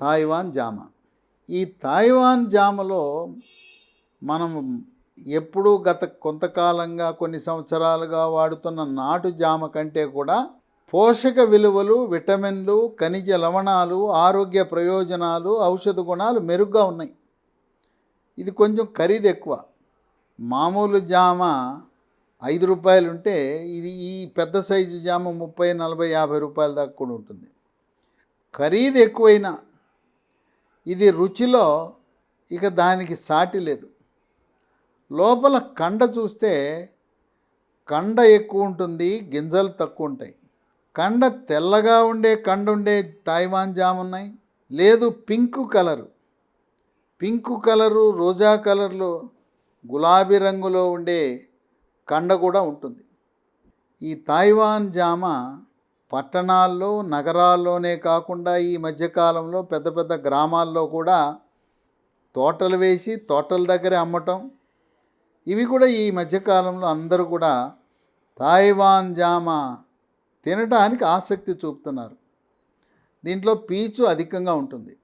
Taiwan జామ. ఈ Taiwan జామలో మనం ఎప్పుడూ గత కొంతకాలంగా కొన్ని సంవత్సరాలుగా వాడుతున్న నాటు జామ కంటే కూడా పోషక విలువలు విటమిన్లు ఖనిజ లవణాలు ఆరోగ్య ప్రయోజనాలు ఔషధ గుణాలు మెరుగ్గా ఉన్నాయి. ఇది కొంచెం ఖరీదు ఎక్కువ. మామూలు జామ ఐదు రూపాయలు ఉంటే ఇది ఈ పెద్ద సైజు జామ ముప్పై నలభై యాభై రూపాయల దాకా కూడా ఉంటుంది. ఖరీదు ఎక్కువైనా ఇది రుచిలో ఇక దానికి సాటి లేదు. లోపల కండ చూస్తే కండ ఎక్కువ ఉంటుంది గింజలు తక్కువ ఉంటాయి. కండ తెల్లగా ఉండే కండ ఉండే తాయివాన్ జామ్ ఉన్నాయి. లేదు పింక్ కలరు. పింక్ కలరు రోజా కలర్లో గులాబీ రంగులో ఉండే కండ కూడా ఉంటుంది. ఈ తాయివాన్ జామ పట్టణాల్లో నగరాల్లోనే కాకుండా ఈ మధ్యకాలంలో పెద్ద పెద్ద గ్రామాల్లో కూడా తోటలు వేసి తోటల దగ్గరే అమ్మటం. ఇవి కూడా ఈ మధ్యకాలంలో అందరూ కూడా తాయివాన్ జామ తినడానికి ఆసక్తి చూపుతున్నారు. దీంట్లో పీచు అధికంగా ఉంటుంది.